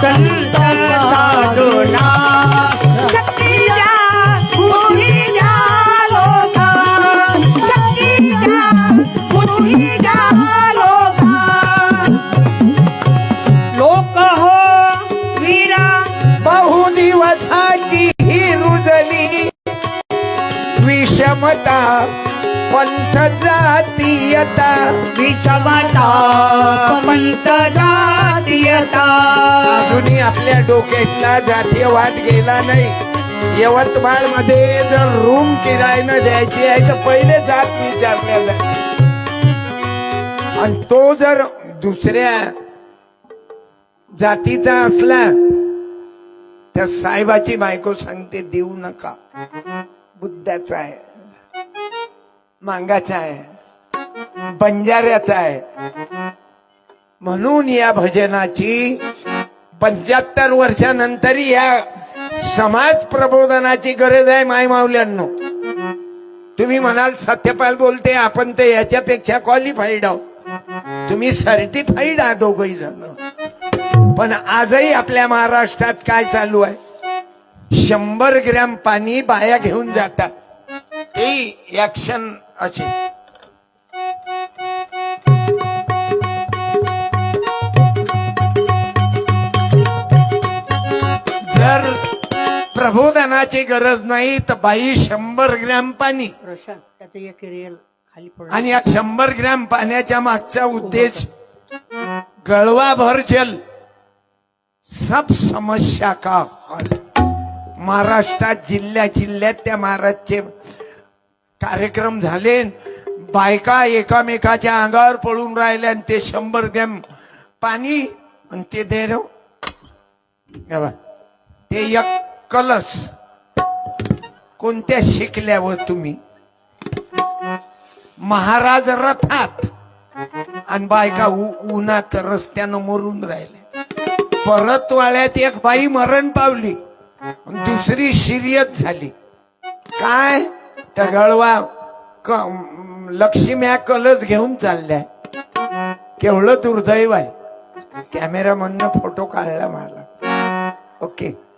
संत साधूना लोका। हो वीरा। बहु दिवसाची ही रुजली। विषमता पंथ जातीयता विषमता पंत जातीयता अजूनही आपल्या डोक्यातला जातीयवाद गेला नाही. यवतमाळमध्ये जर रूम किरायनं द्यायची आहे तर पहिले जात विचारल्या जाते आणि तो जर दुसऱ्या जातीचा असला तर साहेबाची बायको सांगते देऊ नका. बुद्धाचा आहे मांगाचा आहे बंजाऱ्याचा आहे म्हणून या भजनाची पंच्याहत्तर वर्षानंतर या समाज प्रबोधनाची गरज आहे माय मावल्यांनो तुम्ही म्हणाल सत्यपाल बोलते आपण तर याच्यापेक्षा क्वालिफाईड आहोत. तुम्ही सर्टिफाईड आहात दोघही जण. पण आजही आपल्या महाराष्ट्रात काय चालू आहे? शंभर ग्रॅम पाणी बाया घेऊन जातात. ते ऍक्शन अशी. जर प्रबोधनाची गरज नाही तर बाई शंभर ग्रॅम पाणी. प्रशांत त्याचं एक रिअल खाली पडलं. आणि या शंभर ग्रॅम पाण्याच्या मागचा उद्देश गळवाभर जल. सब समस्या का हल? महाराष्ट्रात जिल्ह्या जिल्ह्यात त्या महाराजचे कार्यक्रम झाले. बायका एकामेकाच्या अंगावर पळून राहिल्या आणि ते शंभर ग्रॅम पाणी आणि ते दे ते एक कलस कोणत्या शिकल्यावर तुम्ही? महाराज रथात. आणि बायका उ- उन्हात रस्त्यानं मरून राहिले. परतवाळ्यात एक बाई मरण पावली. दुसरी शिर्यत झाली. काय? त्या गळवा क- लक्ष्म्या कलस घेऊन चालल्या. केवढं दुर्दैव आहे. कॅमेरा फोटो काढला मला. ओके.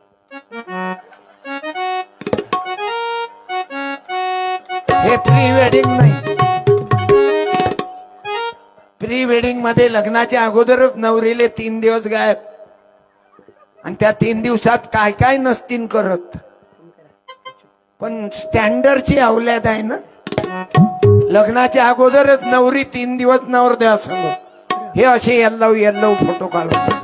प्री वेडिंग नाही. प्री वेडिंगमध्ये लग्नाच्या अगोदरच नवरीले तीन दिवस गायब. आणि त्या तीन दिवसात काय काय नसतील करत. पण स्टँडर्डची अवल्याद आहे ना. लग्नाच्या अगोदरच नवरी तीन दिवस नवर द्या सांग हे असे यल्लव यल्लव फोटो काढून.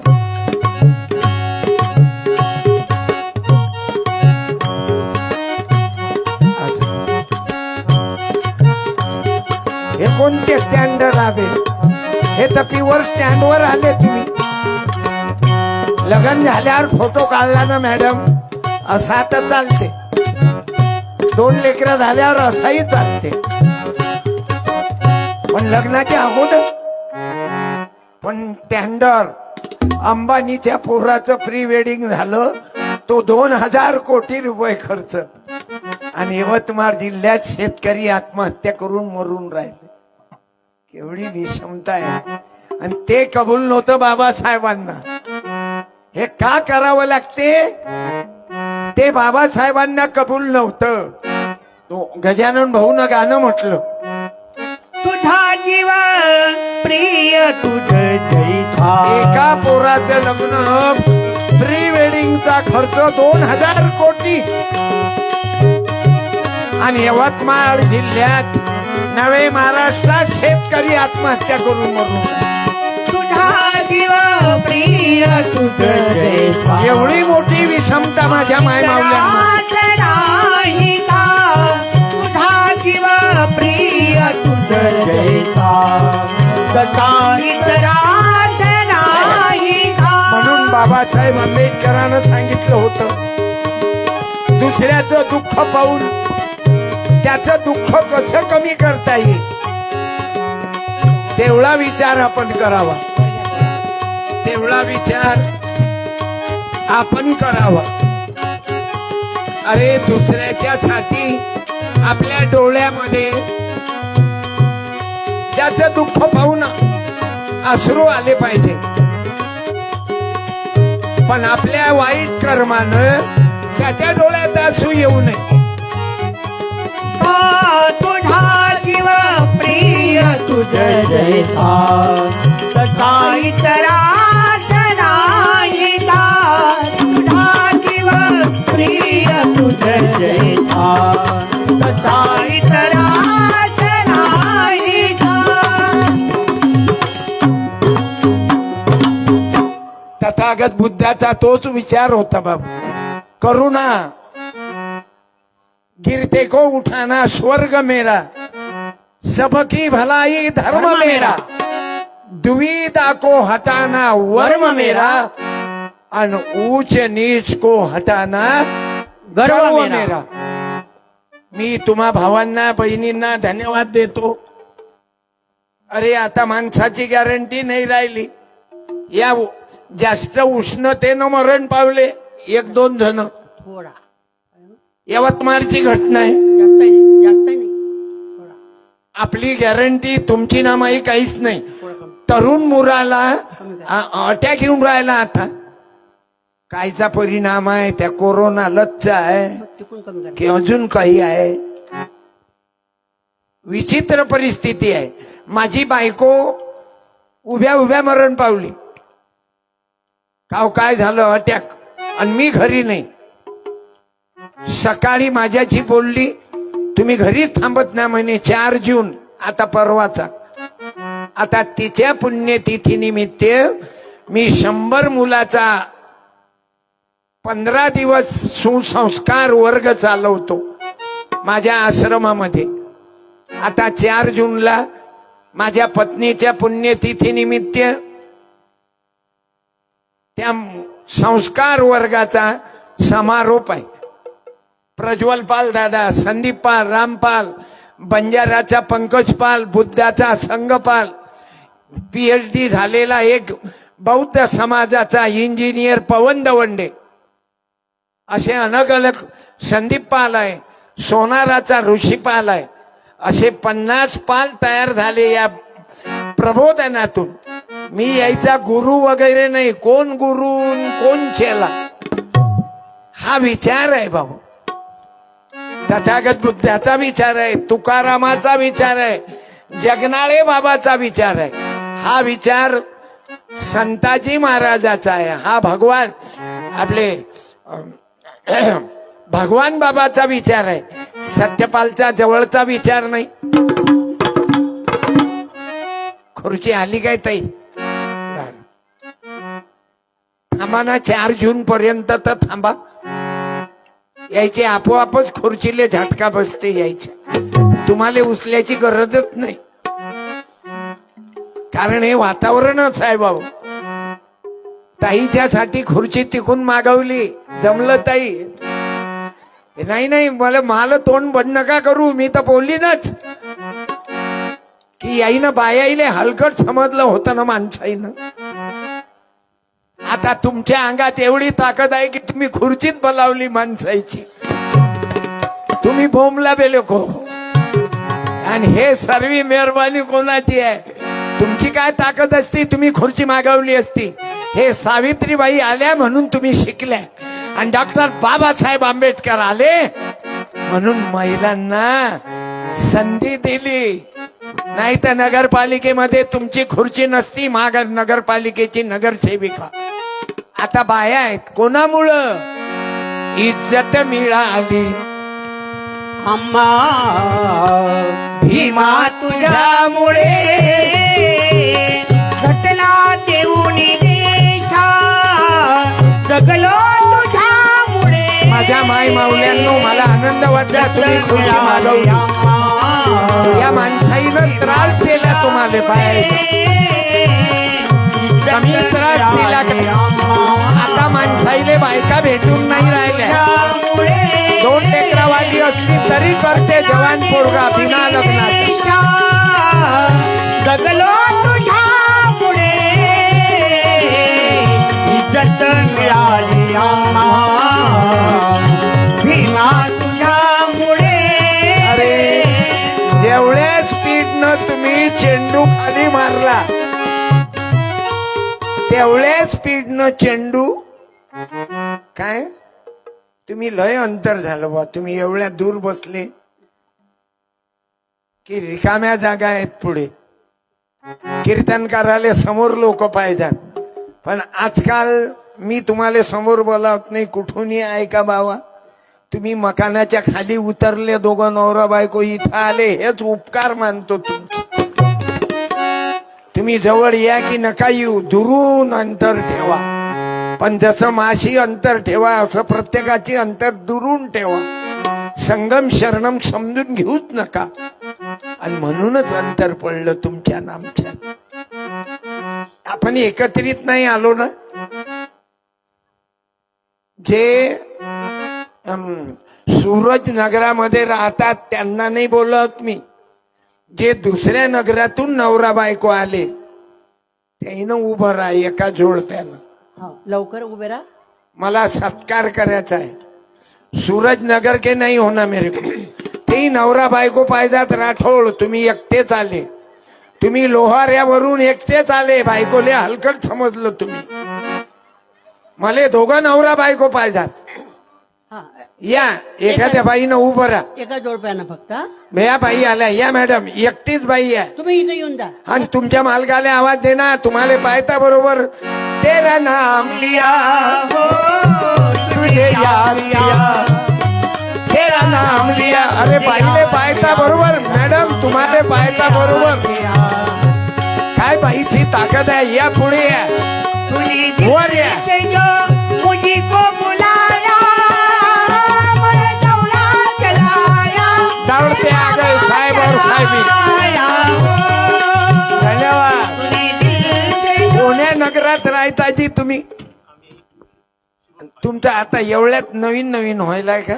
कोणते स्टँड आले हे तर प्युअर स्टँडवर आले तुम्ही. लग्न झाल्यावर फोटो काढला ना मॅडम असा तर चालते. दोन लेकरं झाल्यावर असाही चालते. पण लग्नाच्या अगोदर पण टँडर अंबानीच्या पोराचं प्री वेडिंग झालं तो दोन हजार कोटी रुपये खर्च. आणि यवतमाळ जिल्ह्यात शेतकरी आत्महत्या करून मरून राहिले. केवढी विषमता आहे. आणि ते कबूल नव्हतं बाबासाहेबांना. हे का करावं लागते? ते बाबासाहेबांना कबूल नव्हतं. तो गजानन भाऊन गाणं म्हटलं. तुझा जीव प्रिय तुझ जैसा. एका पोराचं लग्न प्री वेडिंगचा खर्च दोन हजार कोटी. आणि यवतमाळ जिल्ह्यात नवे महाराष्ट्रात शेतकरी आत्महत्या करून. तुझा जीव प्रिय तुझ एवढी मोठी विषमता माझ्या माय तुझा जीव प्रिय का? म्हणून बाबासाहेब आंबेडकरांनं सांगितलं होतं दुसऱ्याचं दुःख पाहून त्याचं दुःख कसं कमी करता येईल? तेवढा विचार आपण करावा. तेवढा विचार आपण करावा. अरे दुसऱ्याच्या साठी आपल्या डोळ्यामध्ये. त्याचं दुःख पाहून अश्रू आले पाहिजे. पण आपल्या वाईट कर्मानं त्याच्या डोळ्यात असू येऊ नये. तुझा जीव प्रिय तुझ जैसा तसा तुझा जीव प्रिय तुझ जैसा तसा तथागत बुद्धाचा तोच विचार होता बाबू. करुणा गिरते को उठाना स्वर्ग मेरा। सबकी भलाई धर्म मेरा। दुविधा को हटाना वर्म मेरा। अन ऊंच नीच को हटाना गर्व मेरा। मी तुम्हा भावांना बहिणींना धन्यवाद देतो. अरे आता माणसाची गॅरंटी नाही राहिली. या जास्त उष्णतेनं मरण पावले एक दोन जण. थोडा. यवतमाळची घटना आहे. आपली गॅरंटी तुमची नामाई काहीच नाही. तरुण मुलाला अटॅक येऊन राहिला आता. कायचा परिणाम आहे त्या कोरोना लतचा आहे. की अजून काही आहे. विचित्र परिस्थिती आहे. माझी बायको उभ्या उभ्या मरण पावली. काव काय झालं? अटॅक. आणि मी घरी नाही. सकाळी माझ्याशी बोलली तुम्ही घरीच थांबत ना म्हणे चार जून. आता परवाचा. आता तिच्या पुण्यतिथी निमित्त मी शंभर मुलाचा पंधरा दिवस सुसंस्कार वर्ग चालवतो माझ्या आश्रमामध्ये. आता चार जूनला माझ्या पत्नीच्या पुण्यतिथी निमित्त त्या संस्कार वर्गाचा समारोप आहे. प्रज्वल पाल दादा संदीप पाल रामपाल बंजाराचा पंकज पाल बुद्धाचा संघपाल पीएच डी झालेला एक बौद्ध समाजाचा इंजिनियर पवन दवंडे. असे अलग अलग संदीप पाल आहे सोनाराचा ऋषीपाल आहे. असे पन्नास पाल तयार झाले या प्रबोधनातून. मी यायचा गुरु वगैरे नाही कोण गुरु कोण चेला? हा विचार आहे भाऊ तथागत बुद्धाचा विचार आहे तुकारामाचा विचार आहे जगनाळे बाबाचा विचार आहे. हा विचार संताजी महाराजाचा आहे. हा भगवान आपले भगवान बाबाचा विचार आहे. सत्यपालचा जवळचा विचार नाही. खुर्ची आली काय ताई? थांबा ना चार जून पर्यंत तर थांबा. यायचे आपोआपच खुर्चीले झटका बसते यायच्या तुम्हाला उचल्याची गरजच नाही. कारण हे वातावरणच आहे भाऊ. ताईच्यासाठी खुर्ची तिकून मागवली. जमलं ताई. नाही नाही मला मला तोंड बंद नका करू. मी तर बोलली नाच की याईनं बायाईले हलकट समजलं होतं ना माणसाईनं. आता तुमच्या अंगात एवढी ताकद आहे की तुम्ही खुर्चीत बोलावली माणसायची तुम्ही बोंबला बेले को आणि हे सर्व मेहरबानी कोणाची आहे? तुमची काय ताकद असती? तुम्ही खुर्ची मागवली असती. हे सावित्रीबाई आल्या म्हणून तुम्ही शिकल्या. आणि डॉक्टर बाबासाहेब आंबेडकर आले म्हणून महिलांना संधी दिली. नाही तर नगरपालिकेमध्ये तुमची खुर्ची नसती माग नगरपालिकेची नगरसेविका. आता बाया आहेत. कोणामुळं? इज्जत मिळाली अम्मा भीमा तुझ्यामुळे. घटला देऊनी जगलो तुझ्यामुळे. माझ्या माय माऊल्यांनो मला आनंद वाटला. तुम्ही खुर्ची मागवली या माणसाईनं त्रास दिला तुम्हाला बाहेर. कमी त्रास दिला? आता माणसाईले बायका भेटून नाही राहिल्या. दोन लेकरावाली असली तरी करते जवान पोरगा बिना लग्नाचा. जगलो तुझ्यामुळे इज्जत मिळाली आम्हा. भीमा तुझ्यामुळे अरे जेवढ्या स्पीडनं तुम्ही चेंडू खाली मारला तेवढ्या स्पीडनं चेंडू काय? तुम्ही लय अंतर झालं बा तुम्ही एवढ्या दूर बसले की रिकाम्या जागा आहेत पुढे. कीर्तनकाराले समोर लोक पाहिजेत. पण आजकाल मी तुम्हाला समोर बोलावत नाही. कुठूनही ऐका बाबा? तुम्ही मकानाच्या खाली उतरले दोघं नवरा बायको इथं आले हेच उपकार मानतो तुमचे. तुम्ही जवळ या की नका येऊ? दुरून अंतर ठेवा. पण जसं माशी अंतर ठेवा असं प्रत्येकाची अंतर दुरून ठेवा. संगम शरणम समजून घेऊच नका. आणि म्हणूनच अंतर पडलं तुमच्या नामच्या. आपण एकत्रित नाही आलो ना? जे सूरज नगरामध्ये राहतात त्यांना नाही बोलत मी. जे दुसऱ्या नगरातून नवरा बायको आले त्यानं उभं राहा एका जोडप्यानं. हा लवकर उभे राहा. मला सत्कार करायचा आहे. सूरज नगर के नाही होना मेरे को. तेही नवरा बायको पाहिजात राठोड तुम्ही एकटेच आले. तुम्ही लोहाऱ्यावरून एकटेच आले बायकोले हलकट समजलं तुम्ही. मला दोघं नवरा बायको पाहिजात या एखाद्या बाईनं उभं राहा. एका जोडप्यानं फक्त? या बाई आल्या. या मॅडम एकटीच बाई आहे. तुम्ही इथे येऊन जा. आणि तुमच्या मालकाला आवाज दे ना. तुम्हाला पाहता बरोबर तेरा नाम लिया हो तुझे याद किया तेरा नाम लिया. अरे बाईले पाहता बरोबर मॅडम तुम्हाला पाहता बरोबर. काय बाईची ताकद आहे? या पुढे या. तूने वर या. तुमचं आता एवढ्यात नवीन नवीन व्हायलाय का?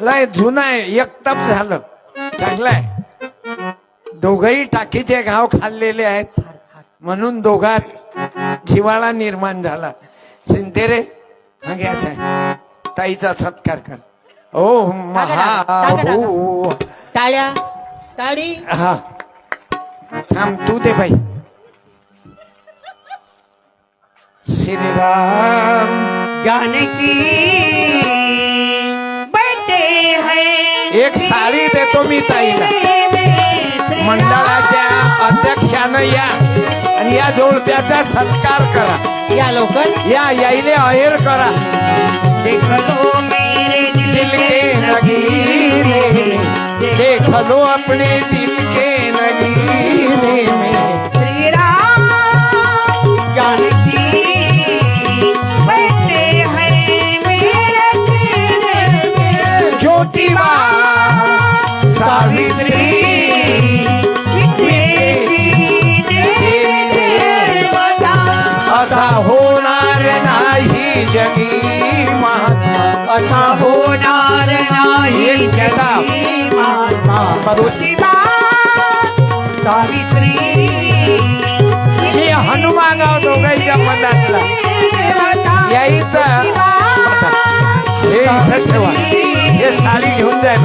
लय जुना आहे एकतप झालं. चांगलं आहे. दोघही टाकीचे गाव खाल्लेले आहेत. म्हणून दोघात जिवाळा निर्माण झाला. शिंदे रे हा घ्यायचा ताईचा सत्कार कर. ओ महा टाळ्या टाळी. हा. थांब तू दे बाई. श्रीराम. जानकी बैठे हैं। एक साडी देतो मी ताईला। मंडळाच्या अध्यक्षानं या आणि या जोडप्याचा सत्कार करा. या लवकर? या याईले अहेर करा. देख लो मेरे दिल के नगीने में। देख लो अपने दिल के नगीने में। असा होणार नाही जगी महात्मा असा होणार नाही. जगी महात्मा. शिवा सावित्री मी हनुमान आहो दोघांच्या मनातला या इथं बसा. हे ठेवा हे साडी घेऊन जाय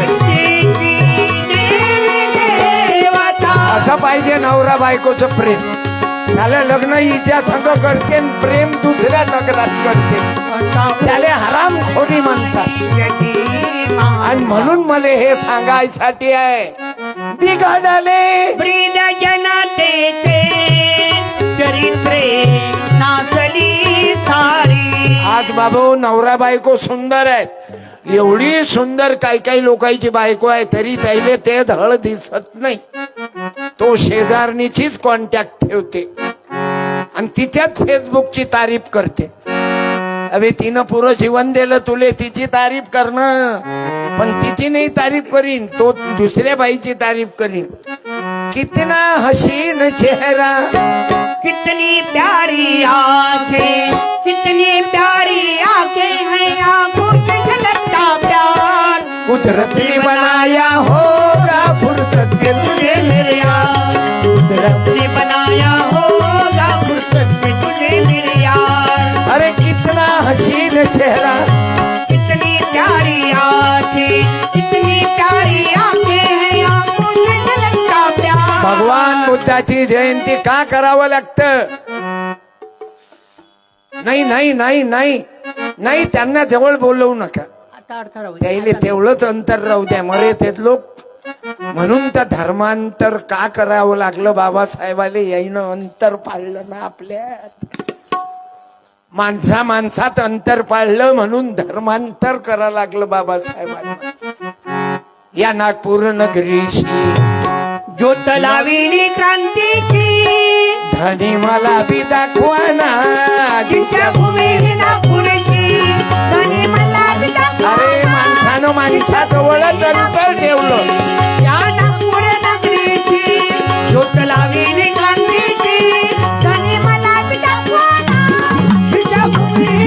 पाहिजे नवरा बायकोचं प्रेम. त्याला लग्न हिच्या संग करते प्रेम दुसऱ्या नगरात करते. त्याला हराम खोरी म्हणतात. आणि म्हणून मला हे सांगायसाठी आहे. बिघडले. चरित्रे आज बाबू नवरा बायको सुंदर आहेत. एवढी सुंदर काही काही लोकांची बायको आहे तरी त्याले ते धड दिसत नाही. तो शेजारणीचीच कॉन्टॅक्ट ठेवते. आणि तिच्याच फेसबुकची तारीफ करते. अरे तिनं पुरं जीवन दिलं तुले तिची तारीफ करणं. पण तिची नाही तारीफ करीन तो दुसऱ्या बाईची तारीफ करीन. कितना हसीन चेहरा. कितनी प्यारी आखे कितनी प्यारी आखे हैं आंखों से झलकता प्यार। कुदरत ने बनाया होगा फुर्सत के तुझे मेरे यार कुदरत ने बनाया होगा फुर्सत तुझे मेरे यार अरे कितना हसीन चेहरा। कितनी प्यारी आंखें कितनी प्यारी आंखें हैं आंखों से झलकता प्यार। भगवान बुद्धाची जयंती का करावं लागतं? नाही नाही नाही नाही नाही त्यांना जवळ बोलवू नका. आता तेवढंच अंतर राहू द्या. मरे ते लोक. म्हणून तर धर्मांतर का करावं लागलं? बाबासाहेबाले याईनं अंतर पाळलं ना आपल्यात. माणसा माणसात अंतर पाळलं म्हणून धर्मांतर करा लागलं बाबासाहेबांना. या नागपूर नगरीशी ज्योत लाविली क्रांतीची. धनी मला बी दाखवा अंतर ठेवलं. या नागपूर नगरीची धनी मला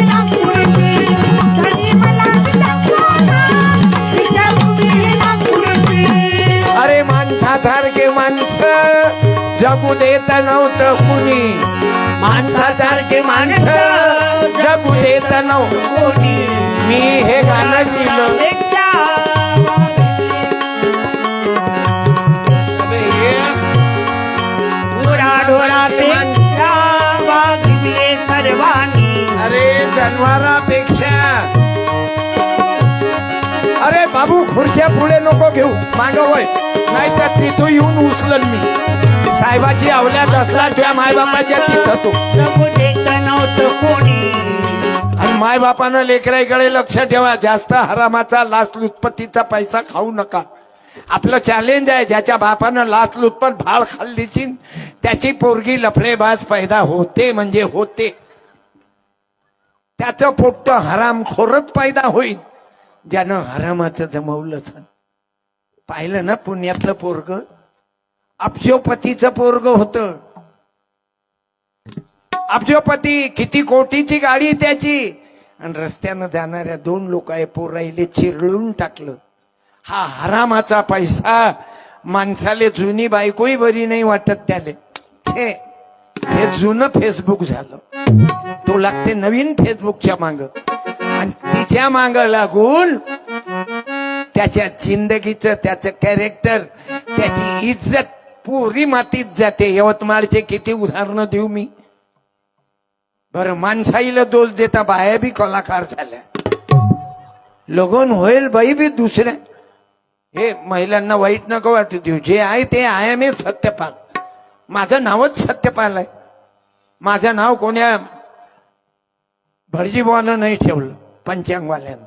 नागपूरची धनी मला नागपूरची अरे माणसासारखे माणसं जगू देत नव्हतं कुणी. माणसासारखे माणसं जगू देत नव्हतं मी हे गाणं लिहिलं. खुर्च्या पुढे नको घेऊ. माग वय नाही तर तिथं येऊन उचलन मी. साहेबाची अवल्यात असला तुझ्या मायबापाच्या तिथं तू. आणि मायबापानं लेकराईकडे लक्ष ठेवा. जास्त हरामाचा लाच लुचपतीचा पैसा खाऊ नका. आपलं चॅलेंज आहे ज्याच्या बापानं लाच लुचपत भाळ खाल्लीची त्याची पोरगी लफडेबाज पैदा होते म्हणजे होते. त्याचं पोट्ट हरामखोरच पैदा होईल ज्यानं हरामाचं जमवलं पाहिलं ना पुण्यातलं पोरग? अब्जोपतीचं पोरग होत. अब्जोपती किती कोटीची गाडी त्याची? आणि रस्त्यानं जाणाऱ्या दोन लोक आहे पोराईले चिरळून टाकलं. हा हरामाचा पैसा माणसाले जुनी बायकोही बरी नाही वाटत त्याले. छे हे जुनं फेसबुक झालं. तो लागते नवीन फेसबुकच्या माग. आणि त्याच्या माग लागून त्याच्या जिंदगीचं त्याचं कॅरेक्टर त्याची इज्जत पुरी मातीत जाते. यवतमाळचे किती उदाहरणं देऊ मी. बरं माणसाईला दोष देता बाया बी कलाकार झाल्या. लगन होईल बाई बी दुसऱ्या. हे महिलांना वाईट नको वाटू देऊ. जे आहे ते आहे मी सत्यपाल. माझं नावच सत्यपाल आहे. माझं नाव कोण्या भटजीबुवानं नाही ठेवलं. पंचांगवाल्यानं.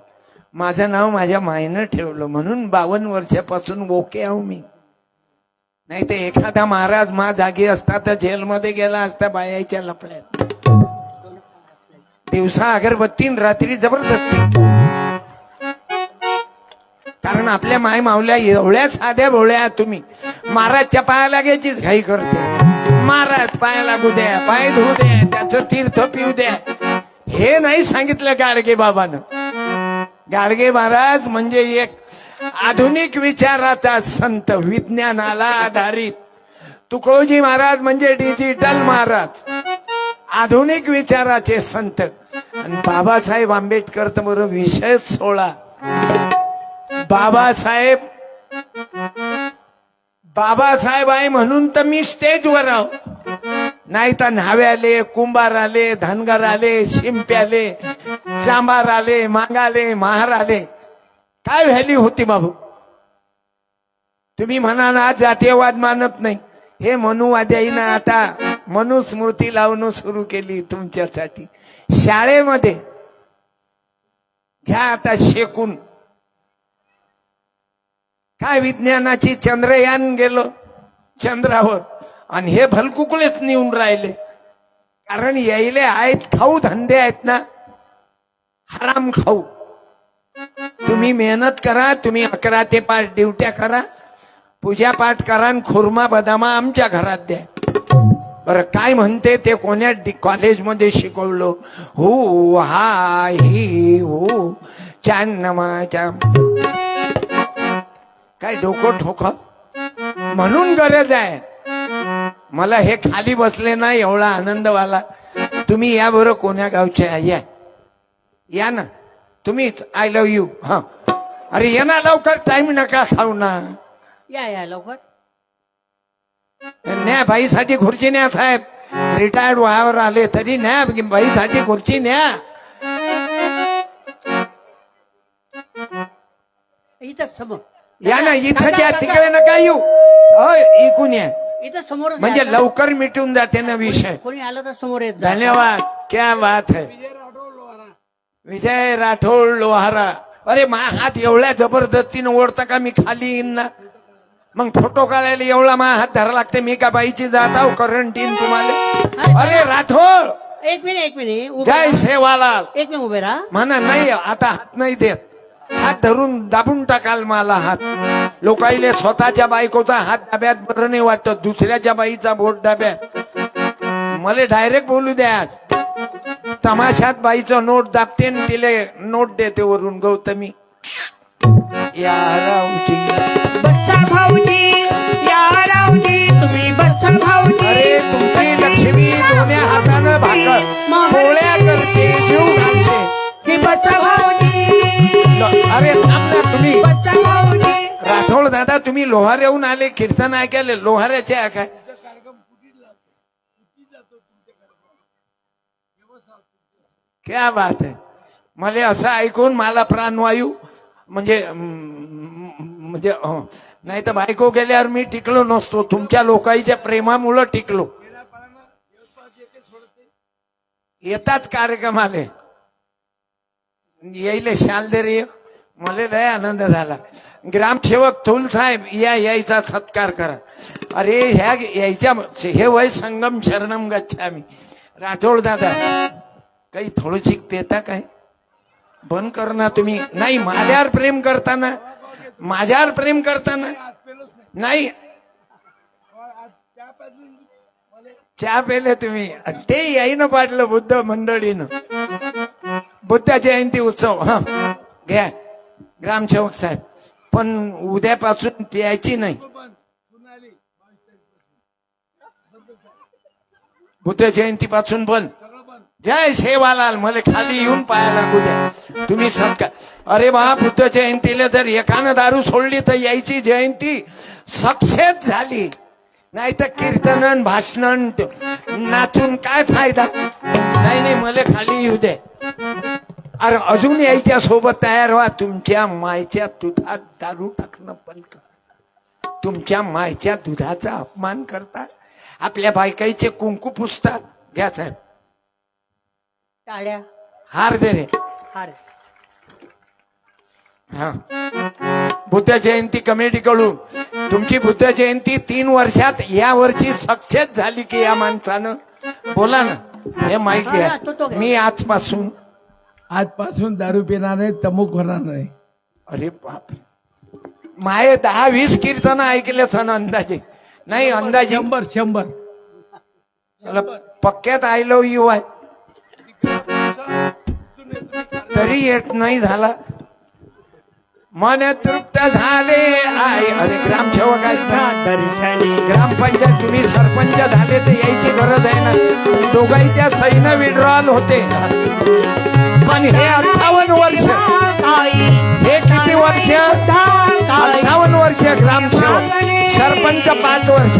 माझं नाव माझ्या मायनं ठेवलं म्हणून बावन्न वर्षापासून ओके आहो मी. नाही तर एखादा महाराज मा जागी असता तर जेलमध्ये गेला असता बायाच्या लपड्यात. दिवसा अगरबत्ती रात्री जबरदस्ती. कारण आपल्या माय मावल्या एवढ्या साध्या भोळ्या तुम्ही. महाराजच्या पायाला घ्यायचीच घाई करते. महाराज पाया लागू द्या पाय धुऊ द्या त्याचं तीर्थ पिऊ द्या. हे नाही सांगितलं गाडगे बाबानं. गाडगे महाराज म्हणजे एक आधुनिक विचाराचा संत विज्ञानाला आधारित. तुकडोजी महाराज म्हणजे डिजिटल महाराज. आधुनिक विचाराचे संत. आणि बाबासाहेब आंबेडकर तर बरं विषयच सोळा. बाबासाहेब बाबासाहेब आहे म्हणून तर मी स्टेजवर आहो. नाही तर न्हाव्याले कुंभार आले धनगर आले शिंप्याले चांबार आले मांगाले महार आले काय व्हॅल्यू होती बाबू? तुम्ही म्हणा ना जातीयवाद मानत नाही. हे मनुवाद्याईनं आता मनुस्मृती लावणं सुरू केली तुमच्यासाठी. शाळेमध्ये घ्या आता शेकून. काय विज्ञानाची चंद्रयान गेलो? चंद्रावर. आणि हे भलकुकलेच नेऊन राहिले. कारण यायले आहेत खाऊ धंदे आहेत ना. हराम खाऊ. तुम्ही मेहनत करा तुम्ही अकरा ते पाच ड्युट्या करा. पूजा पाठ करा आणि खुर्मा बदामा आमच्या घरात द्या. बरं काय म्हणते ते कोण्या कॉलेजमध्ये शिकवलं? हो हा ही हो चान्नमाच्या. काय डोकं ठोक? म्हणून गरज आहे. मला हे खाली बसले ना एवढा आनंद वाला तुम्ही याबरोबर कोण्या गावच्या या. या ना. तुम्हीच आय लव यू हा. अरे ये ना लवकर. टाइम नका खाऊ ना. या या लवकर. न्या बाईसाठी खुर्ची न्या साहेब. रिटायर्ड व्हायवर आले तरी न्या बाईसाठी खुर्ची न्या. इथं समोर या ना इथं तिकडे नका येऊ. ऐकून या. इथं समोर म्हणजे लवकर मिटून जाते ना विषय. कोणी आलं तर समोर येत जा. धन्यवाद. क्या बात है. विजय राठोड लोहारा. अरे मा हात एवढ्या जबरदस्तीनं ओढता का मी खाली येईन ना? मग फोटो काढायला एवढा मा हात धरा लागते मी का बाईची जात आहो करंट येईन तुम्हाला अरे राठोड! एक मिनिट एक मिनिट उभे जय राहा. सेवालाल. एक मिनिट उभे राहा. म्हणा नाही आता हात नाही देत. हात धरून दाबून टाकाल मला हात. लोकाईले स्वतःच्या बायकोचा हात डाब्यात बरं नाही वाटत दुसऱ्याच्या बाईचा बोट डाब्यात. मला डायरेक्ट बोलू द्या. तमाशात बाईचं नोट दाबते तिले नोट देते वरून गौतमी. या रावजी. बच्चा भाऊजी या रावजी तुम्ही बच्चा भाऊजी. अरे तुमची लक्ष्मी दोन्ही हातानं भाकर. पोळ्या करते जीव घालते. हे बच्चा भाऊजी. अरे थांब ना तुम्ही. राठोड दादा तुम्ही लोहार येऊन आले कीर्तन ऐकायले लोहाऱ्याचे आहे काय? क्या बात आहे. मला असं ऐकून मला प्राणवायू म्हणजे म्हणजे अं, नाही तर बायको गेल्यावर मी टिकलो नसतो. तुमच्या लोकांच्या प्रेमामुळं टिकलो. येतात कार्यक्रम आले. यायले शाल दे रे. मला लय आनंद झाला. ग्रामसेवक तुल साहेब या यायचा सत्कार करा. अरे ह्या यायच्या हे वय संगम शरणम गच्छामी. राठोड दादा काही थोडीशी पेता काय? बंद कर ना तुम्ही. नाही माझ्यावर प्रेम करताना माझ्यावर प्रेम करताना. नाही. चहा पेले तुम्ही. ते येईन पाटलं बुद्ध मंडळीनं. बुद्ध जयंती उत्सव हा. घ्या. ग्रामसेवक साहेब पण उद्यापासून प्यायची नाही. बुद्ध जयंती पासून बंद. जय सेवालाल मला खाली येऊन पाया लागू द्या. तुम्ही सत्कार अरे बा बुद्ध जयंतीला जर एकानं दारू सोडली तर यायची जयंती? सक्सेस झाली. नाही तर कीर्तनन भाषण नाचून काय फायदा? नाही नाही मला खाली येऊ दे अरे अजून यायच्या सोबत तयार व्हा. तुमच्या मायच्या दुधात दारू टाकणं बंद कर. तुमच्या मायच्या दुधाचा अपमान करता. आपल्या बायकाईचे कुंकू पुसतात. घ्या साहेब. टाळ्या. हार दे रे. हार. हा. बुद्ध जयंती कमिटीकडून तुमची बुद्ध जयंती तीन वर्षात या वर्षी सक्सेस झाली की या माणसानं? बोला ना. हे माहिती आहे. मी आजपासून आजपासून दारू पिणार नाही तमुक होणार नाही. अरे बाप माये दहा वीस कीर्तन ऐकले सण अंदाजे. नाही अंदाजे. शंभर शंभर. त्याला पक्क्यात आय लव यू आहे. तरी येत नाही झाला. मन तृप्त झाले आहे. अरे ग्रामसेवक आहेत ना. दर्शनी ग्रामपंचायत तुम्ही सरपंच झाले तर यायची गरज आहे ना. दोघांच्या सैन्य विड्रॉल होते. पण हे अठ्ठावन्न वर्ष हे किती वर्ष? अठ्ठावन्न वर्ष ग्रामसेवक. सरपंच पाच वर्ष.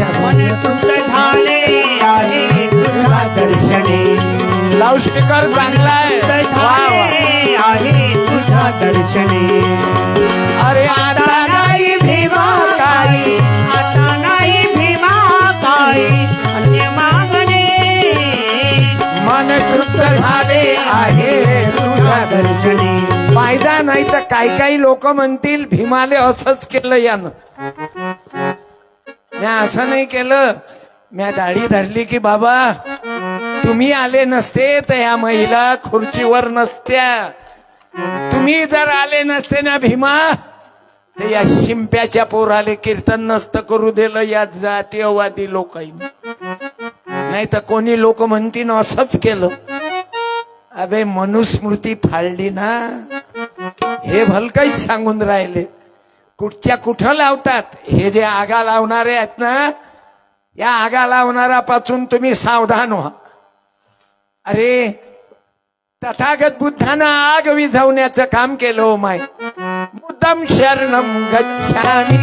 दर्शनी. लाऊडस्पीकर चांगला आहे. दर्शनी. अरे आता नाही भीमा काही आता नाही भीमा काही अन्य मागणे. मन तृप्त झाले दर्शनी फायदा नाही तर काही काही लोक म्हणतील भीमाले असंच केलं यानं. मी असं नाही केलं. म्या दाढी धरली की बाबा तुम्ही आले नसते तर या महिला खुर्चीवर नसत्या. तुम्ही जर आले नसते ना भीमा तर या शिंप्याच्या पोराले कीर्तन नसतं करू दिलं या जातीयवादी लोकांनी नाही तर कोणी लोक म्हणतील असंच केलं. अबे मनुस्मृती फाळली ना? हे भलकाहीच सांगून राहिले. कुठच्या कुठं लावतात? हे जे आगा लावणारे आहेत ना या आगा लावणाऱ्यापासून तुम्ही सावधान व्हा. अरे तथागत बुद्धानं आग विझवण्याचं काम केलं हो माय. मुद्दम शरणम गच्छामी.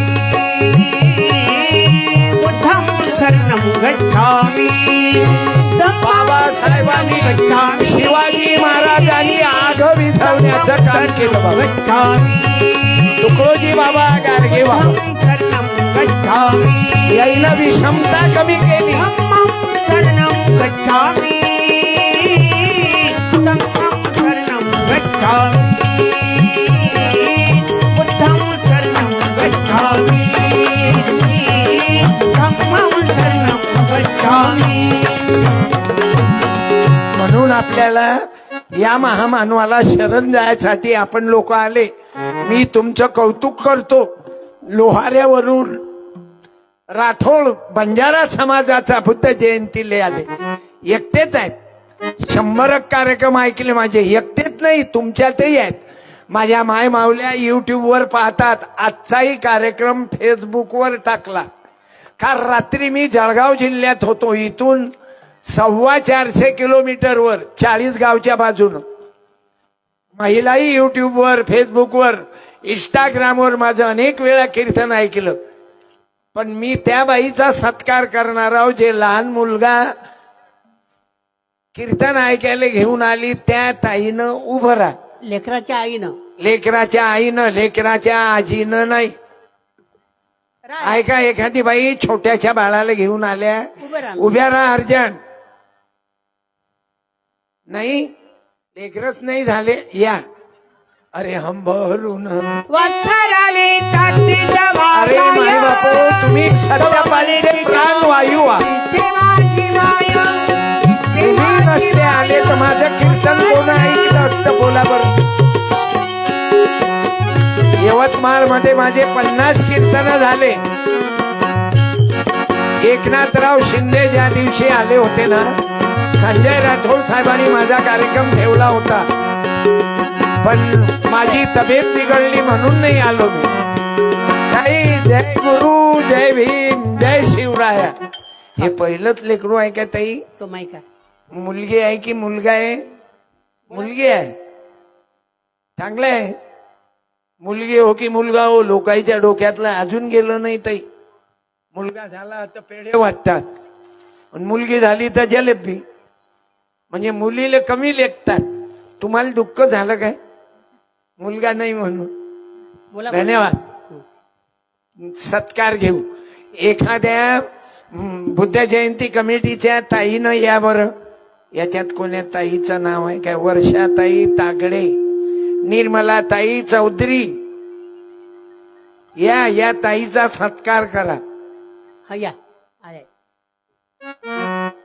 बुद्धं शरणं गच्छामि. बाबासाहेबांनी शिवाजी महाराजांनी आग विझवण्याचं काम केलं बाबा तुकडोजी बाबा गाडगे बाबा शरणं याईनं विषमता कमी केली धम्मं म्हणून आपल्याला या महामानवाला शरण जायसाठी आपण लोक आले. मी तुमचं कौतुक करतो. लोहाऱ्यावरून राठोड बंजारा समाजाचा बुद्ध जयंतीले आले. एकटेच आहेत. शंभर कार्यक्रम ऐकले माझे. एकटेच नाही तुमच्यातही आहेत. माझ्या माय मावल्या युट्यूबवर पाहतात. आजचाही कार्यक्रम फेसबुकवर टाकला. काल रात्री मी जळगाव जिल्ह्यात होतो. इथून सव्वा चारशे किलोमीटरवर चाळीस गावच्या बाजूनं. महिलाही युट्यूबवर फेसबुकवर इंस्टाग्रामवर माझं अनेक वेळा कीर्तन ऐकलं. पण मी त्या बाईचा सत्कार करणार आहोत जे लहान मुलगा कीर्तन ऐकायला घेऊन आली त्या ताईनं उभं राहा. लेकराच्या आईनं. लेकराच्या आईनं लेकराच्या आजीनं नाही. ऐका एखादी बाई छोट्याच्या बाळाला घेऊन आल्या. उभ्या राहा अर्जंट नाही लेकरच नाही झाले या. अरे हम भरून वत्सराले ताटी अरे माय बापू तुम्ही सत्यापालीचे प्राण वायू. तुम्ही नसते आले तर माझं कीर्तन कोण ऐकलं असतं बोला बरं. यवतमाळमध्ये माझे पन्नास कीर्तन झाले. एकनाथराव शिंदे ज्या दिवशी आले होते ना संजय राठोड साहेबांनी माझा कार्यक्रम ठेवला होता. पण माझी तब्येत बिघडली म्हणून नाही आलो मी. काही जय गुरु जय भीम जय शिवराया. हे पहिलंच लेकरू आहे का ताई? आहे मुलगी आहे की मुलगा आहे? मुलगी आहे. चांगलं आहे. मुलगी हो की मुलगा हो लोकांच्या डोक्यातलं अजून गेलं नाही ताई. मुलगा झाला तर पेढे वाटतात. मुलगी झाली तर जलेबी. म्हणजे मुलीला कमी लेखतात. तुम्हाला दुःख झालं काय? मुलगा नाही म्हणून. बोला धन्यवाद. सत्कार घेऊ. एखाद्या बुद्ध जयंती कमिटीच्या ताईनं या बरं. याच्यात कोण्या ताईचं नाव आहे काय? वर्षा ताई तागडे निर्मला ताई चौधरी. या या ताईचा सत्कार करा. या. आले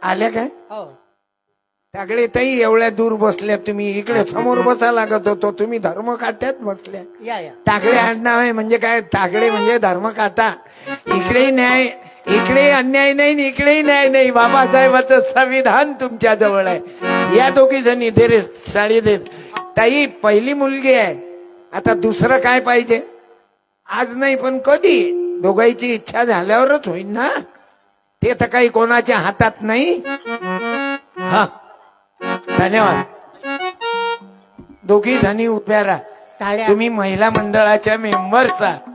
आल्या काय? हो. तागडे ताई एवढ्या दूर बसल्या तुम्ही. इकडे समोर बसा लागत होतो. तुम्ही धर्म काट्यात बसल्या. या या. तागडे आडनाव आहे म्हणजे काय? तागडे म्हणजे धर्म काटा इकडेही न्याय इकडे अन्याय नाही इकडेही न्याय नाही. बाबासाहेबाचं संविधान तुमच्या जवळ आहे. या दोघी जणी दे रे साडी दे ताई पहिली मुलगी आहे. आता दुसरं काय पाहिजे? आज नाही पण कधी? दोघांची इच्छा झाल्यावरच होईल ना? ते तर काही कोणाच्या हातात नाही. हा. धन्यवाद. दोघी जणी उभ्या राहा. तुम्ही महिला मंडळाच्या मेंबर्स आहात.